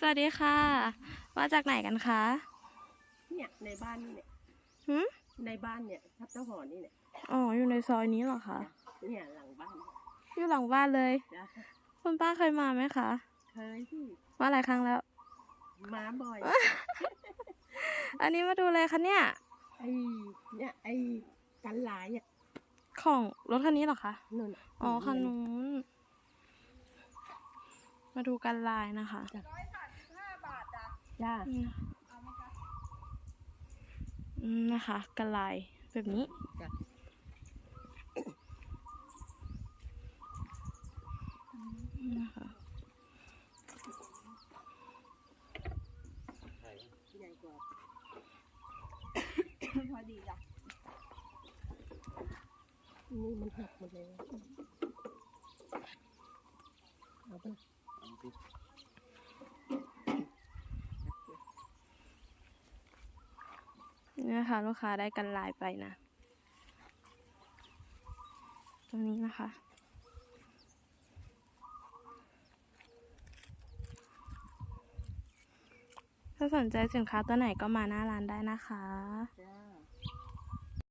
สวัสดีค่ะ มาจากไหนกันคะ เนี่ยในบ้านนี่เนี่ยหืมในบ้านเนี่ยทับเจ้าหอนี่เนี่ยอ๋อ อยู่ในซอยนี้เหรอคะ เนี่ยหลังบ้านอยู่หลังบ้านเลย จ้ะคุณป้าเคยมาไหมคะ เคยที่มาหลายครั้งแล้ว มาบ่อยอันนี้มาดูเลยคะเนี่ย ไอ้เนี่ยไอ้กันหลายอะของรถคันนี้เหรอคะ นู่นน่ะอ๋อคันนู้น มาดูกันลายนะคะ จ้านี่นะ คะอืมนะคะกันลายแบบนี้จ้ะนะคะใหญ่กว่า พอดีจ้ะนี่มันหักหมดเลยเอาไป นี่นะคะลูกค้าได้กันลายไปนะ ตรงนี้นะคะ ถ้าสนใจสินค้าตัวไหนก็มาหน้าร้านได้นะคะ